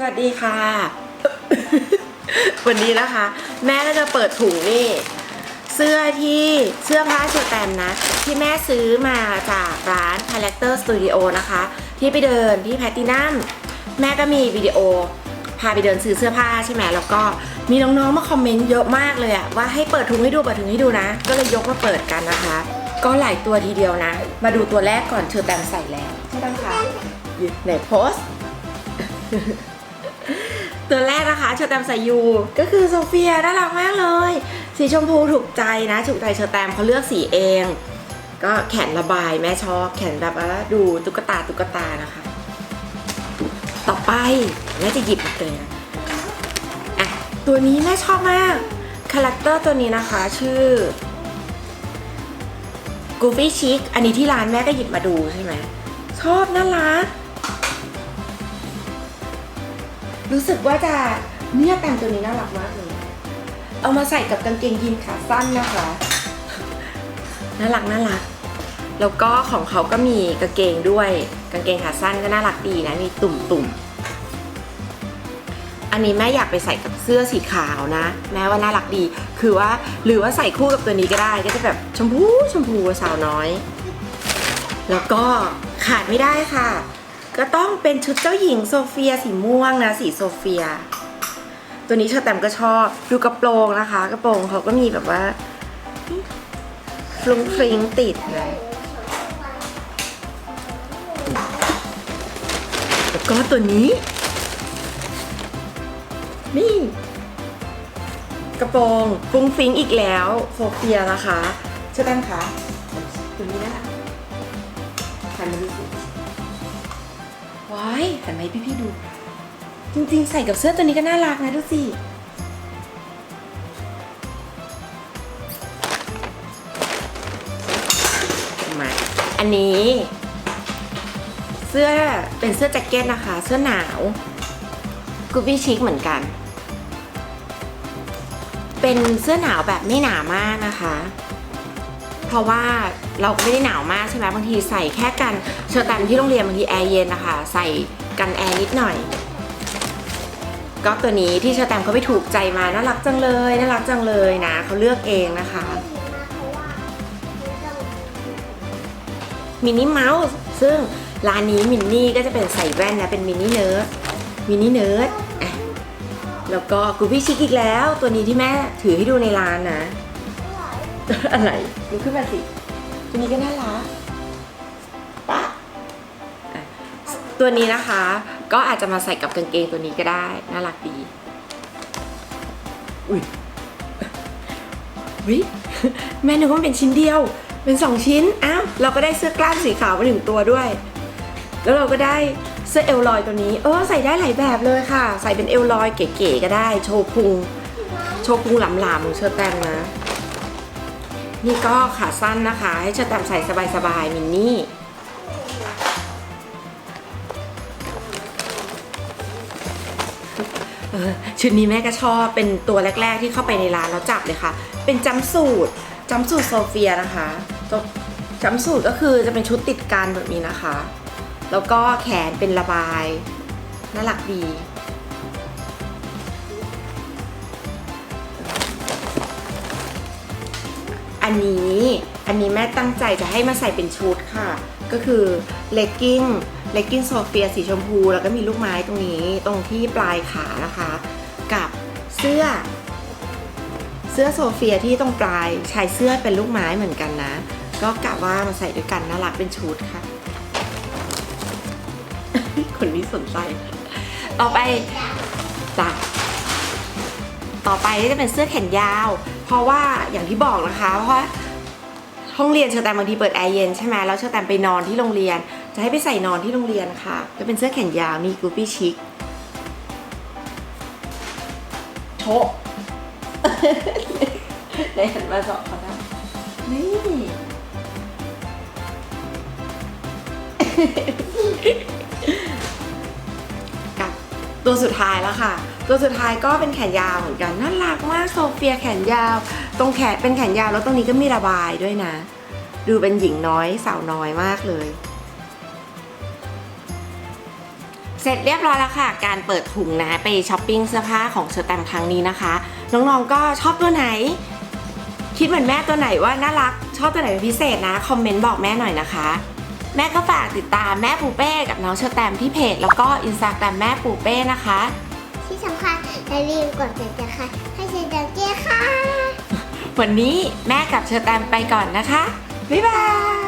สวัสดีค่ะ วันนี้นะคะ แม่ก็จะเปิดถุงนี่เสื้อที่เสื้อผ้าชูแตมนะ ที่แม่ซื้อมาจากร้าน Character Studio นะคะ ที่ไปเดินที่แพตตินัมแม่ก็มีวิดีโอ พาไปเดินซื้อเสื้อผ้าใช่ไหมแล้วก็มีน้องๆมาคอมเมนต์เยอะมากเลยอะว่าให้เปิดถุงให้ดูเปิดถุงให้ดูนะ ก็เลยยกมาเปิดกันนะคะ ก็หลายตัวทีเดียวนะ มาดูตัวแรกก่อนเชอแตมใส่แล้วใช่ไหมคะไหนโพส ตัวแรกนะคะเชอแตมใส่ยูก็คือโซเฟียน่ารักมากเลย สีชมพูถูกใจนะถูกใจเชอแตมเขาเลือกสีเอง ก็แขนระบายแม่ชอบ แขนแบบว่าดูตุ๊กตาตุ๊กตานะคะ ต่อไปแม่จะหยิบอีกเลยนะอะตัวนี้แม่ชอบมากคาแรคเตอร์ตัวนี้นะคะชื่อ Goofy Chic อันนี้ที่ร้านแม่ก็หยิบมาดูใช่ไหมชอบน่ารัก รู้สึกว่าจะเนี่ยแต่งตัวนี้น่ารักมากเลย เอามาใส่กับกางเกงยีนขาสั้นนะคะ น่ารักน่ารัก แล้วก็ของเขาก็มีกางเกงด้วย กางเกงขาสั้นก็น่ารักดีนะ มีตุ่มตุ่มอันนี้แม่อยากไปใส่กับเสื้อสีขาวนะ แม้ว่าน่ารักดี คือว่าหรือว่าใส่คู่กับตัวนี้ก็ได้ ก็จะแบบชมพูชมพูสาวน้อย แล้วก็ขาดไม่ได้ค่ะ ก็ต้องเป็นชุดเจ้าหญิงโซเฟียสีม่วงนะสีโซเฟีย ตัวนี้เชอแตมก็ชอบดูกระโปรงนะคะ กระโปรงเขาก็มีแบบว่าฟรุ้งฟริงติดเลยแล้วก็ตัวนี้ นี่ กระโปรงฟรุ้งฟริ้งอีกแล้วโซเฟียนะคะเชอแตมคะตัวนี้นะคะ ว้ายหันมาให้พี่ๆดู จริงๆ ใส่กับเสื้อตัวนี้ก็น่ารักนะดูสิ มา อันนี้ เสื้อเป็นเสื้อแจ็คเก็ตนะคะ เสื้อหนาวกูบี้ชิคเหมือนกัน เป็นเสื้อหนาวแบบไม่หนามากนะคะ เพราะว่าเราไม่ได้หนาวมากใช่ไหมบางทีใส่แค่กันเชอร์แตมที่โรงเรียนบางทีแอร์เย็นนะคะ ใส่ กันแอร์นิดหน่อย ก็ตัวนี้ที่เชอร์แตมเขาไปถูกใจมาน่ารักจังเลยน่ารักจังเลยนะเขาเลือกเองนะคะ มินนี่เมาส์ซึ่งร้านนี้มินนี่ก็จะเป็นใส่แว่นนะเป็นมินนี่เนิร์ดมินนี่เนิร์ดแล้วก็กูพี่ชิคอีกแล้ว ตัวนี้ที่แม่ถือให้ดูในร้านนะ อะไรลุกขึ้นมาสิตัวนี้ก็น่ารัก ตัวนี้นะคะ ก็อาจจะมาใส่กับกางเกงตัวนี้ก็ได้ น่ารักดี อุ้ยวิแม่นึกว่ามันเป็นชิ้นเดียว เป็นสองชิ้น อ้าว เราก็ได้เสื้อกล้ามสีขาวมาหนึ่งตัวด้วย แล้วเราก็ได้เสื้อเอลลอยตัวนี้ เออใส่ได้หลายแบบเลยค่ะ ใส่เป็นเอลลอยเก๋ๆก็ได้ โชว์พุง โชว์พุงหลำๆของเชอร์แตมนะ นี่ก็ขาสั้นนะคะ ให้เชอร์แตมใส่สบายๆมินนี่ ชุดนี้แม่ก็ชอบเป็นตัวแรก ๆ ที่เข้าไปในร้านแล้วจับเลยค่ะ เป็นจัมสูตรจัมสูตรโซเฟียนะคะจัมสูตรก็คือจะเป็นชุดติดกันแบบนี้นะคะ แล้วก็แขนเป็นระบายน่ารักดี อันนี้อันนี้แม่ตั้งใจจะให้มาใส่เป็นชุดค่ะ ก็คือเลกกิ้งเลกกิ้งโซเฟียสีชมพู แล้วก็มีลูกไม้ตรงนี้ตรงที่ปลายขานะคะ กับเสื้อ เสื้อโซเฟียที่ตรงปลายชายเสื้อเป็นลูกไม้เหมือนกันนะ ก็กะว่ามาใส่ด้วยกันน่ารักเป็นชุดค่ะ คนนี้สนใจ ต่อไปจ้ะ ต่อไปก็จะเป็นเสื้อแขนยาว เพราะว่าอย่างที่บอกนะคะเพราะว่าห้องเรียนเชอแตมบางทีเปิดแอร์เย็นใช่ไหมแล้วเชอแตมไปนอนที่โรงเรียน จะให้ไปใส่นอนที่โรงเรียนค่ะ ก็เป็นเสื้อแขนยาวมีกูปี้ชิคโชะได้หันมาสอบเขาได้นี่กับตัวสุดท้ายแล้วค่ะ ตัวสุดท้ายก็เป็นแขนยาวเหมือนกันน่ารักมากโซเฟียแขนยาว ตรงแขนเป็นแขนยาวแล้วตรงนี้ก็มีระบายด้วยนะ ดูเป็นหญิงน้อยสาวน้อยมากเลย เสร็จเรียบร้อยแล้วค่ะ การเปิดถุงนะไปช้อปปิ้งเสื้อผ้าของเชอแตมครั้งนี้นะคะ น้องๆก็ชอบตัวไหน คิดเหมือนแม่ตัวไหนว่าน่ารัก ชอบตัวไหนเป็นพิเศษนะคอมเมนต์บอกแม่หน่อยนะคะแม่ก็ฝากติดตามแม่ปูเป้กับน้องเชอแตมที่เพจ แล้วก็อินสตาแกรมแม่ปูเป้นะคะ ที่สำคัญอย่าลืมกดติดตามค่ะให้เจอเจอเจ้ค่ะ วันนี้แม่กับเชอแตมไปก่อนนะคะ บ๊ายบาย